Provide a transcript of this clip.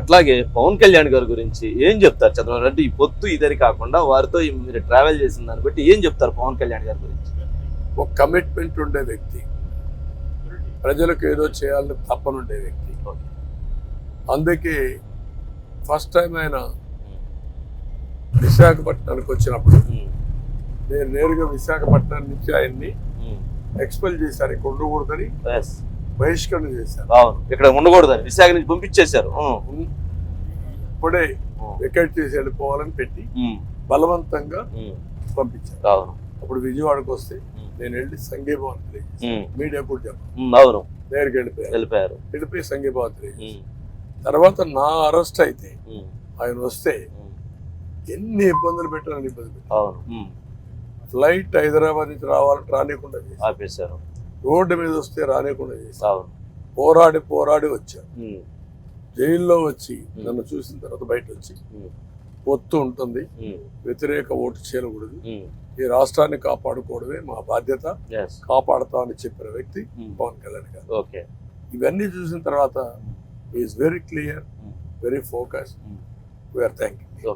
అట్లాగే పవన్ కళ్యాణ్ గారి గురించి ఏం చెప్తారు చంద్రబాబు? అంటే ఈ పొత్తు ఇదని కాకుండా వారితో మీరు ట్రావెల్ చేసిన దాన్ని బట్టి ఏం చెప్తారు పవన్ కళ్యాణ్ గారి గురించి? ఒక కమిట్మెంట్ ఉండే వ్యక్తి. ప్రజలకు ఏదో చేయాలని తప్పనుండే వ్యక్తి. అందుకే ఫస్ట్ టైం ఆయన విశాఖపట్నానికి వచ్చినప్పుడు ఉమ్, నేను నేరుగా విశాఖపట్నం నుంచి ఆయన్ని ఎక్స్పెల్ చేశాను. ఇక్కడ ఉండకూడదని. Yes. బహిష్కరణ చేశాను అవును ఇక్కడ ఉండకూడదని విశాఖ నుంచి పంపించేశారు. ఇప్పుడే వికెట్ చేసి వెళ్ళిపోవాలని పెట్టి బలవంతంగా అవును. అప్పుడు విజయవాడకు వస్తే నేను వెళ్ళి సంఘీభావం తెలియజేశాను. ఉమ్, మీడియా కూడా చెప్పాను అవును. నేరుగా వెళ్ళిపోయాను వెళ్ళిపోయారు. వెళ్ళిపోయి సంఘీభావం తర్వాత నా అరెస్ట్ అయితే ఆయన వస్తే ఎన్ని ఇబ్బందులు పెట్టాలని ఇబ్బంది ఫ్లైట్ హైదరాబాద్ నుంచి రావాలని రానికుండా ఆపేశారు. రోడ్డు మీద వస్తే రానికుండా చేశాను అవును. పోరాడి పోరాడి వచ్చాను ఉమ్, జైల్లో వచ్చి నన్ను చూసిన తర్వాత బయట వచ్చి ఒత్తు ఉంటుంది. వ్యతిరేక ఓటు చేయకూడదు. ఈ రాష్ట్రాన్ని కాపాడుకోవడమే మా బాధ్యత. Yes. కాపాడుతామని చెప్పిన వ్యక్తి పవన్ కళ్యాణ్ గారు. ఓకే. ఇవన్నీ చూసిన తర్వాత is very clear very focus. We are thank you